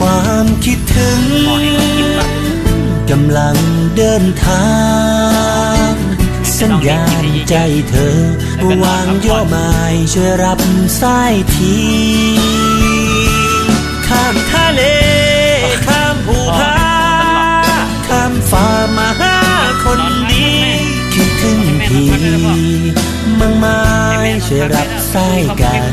ความคิดถึง กำลังเดินทาง สัญญาณใจเธอวางย่อไม้ช่วยรับสายทีข้ามทะเล ข้ามภูผาข้ามฟ้ามาหาคนดีคิดถึงพี่มังไม้ช่วยรับสายกัน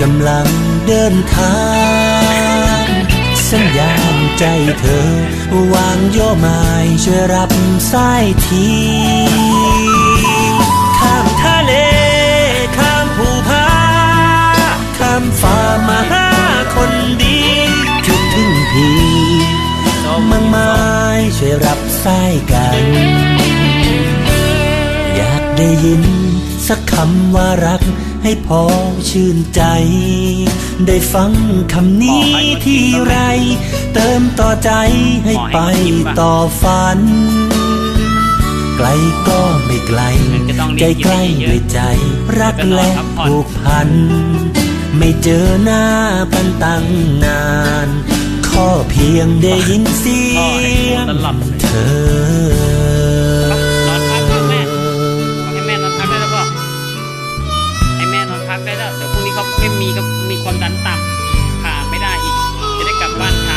กำลังเดินทาง สัญญาณใจเธอ วางย่อไม้ช่วยรับสายทีข้ามทะเล ข้ามภูผาข้ามฟ้ามาหาคนดีคิดถึงพี่มังไม้ช่วยรับสายกัน อยากได้ยิน สักคำว่ารักให้พอชื่นใจ ได้ฟังคำนี้ที่ไร เติมต่อใจให้ไปต่อฝัน ไกลก็ไม่ไกล ใจใกล้ด้วยใจ รักและผูกพัน ไม่เจอหน้าพันตั้งนานขอเพียงได้ยินเสียงตลอดเลยเธอ พักได้แล้วเดี๋ยวพรุ่งนี้เขาไม่มีก็มีความดันต่ำผ่าไม่ได้อีก จะได้กลับบ้าน